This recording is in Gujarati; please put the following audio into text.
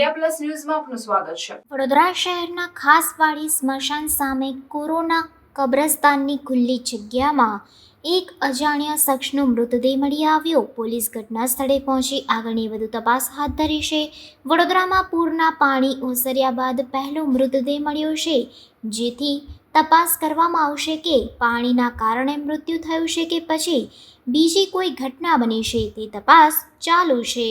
ઇન્ડિયા પ્લસ ન્યૂઝમાં આપનું સ્વાગત છે. વડોદરા શહેરના ખાસવાડી સ્મશાન સામે કોરોના કબ્રસ્તાનની ખુલ્લી જગ્યામાં એક અજાણ્યા શખ્સનો મૃતદેહ મળી આવ્યો. પોલીસ ઘટના સ્થળે પહોંચી આગળની વધુ તપાસ હાથ ધરી છે. વડોદરામાં પૂરના પાણી ઓસર્યા બાદ પહેલો મૃતદેહ મળ્યો છે. જેથી તપાસ કરવામાં આવશે કે પાણીના કારણે મૃત્યુ થયું છે કે પછી બીજી કોઈ ઘટના બની છે તે તપાસ ચાલુ છે.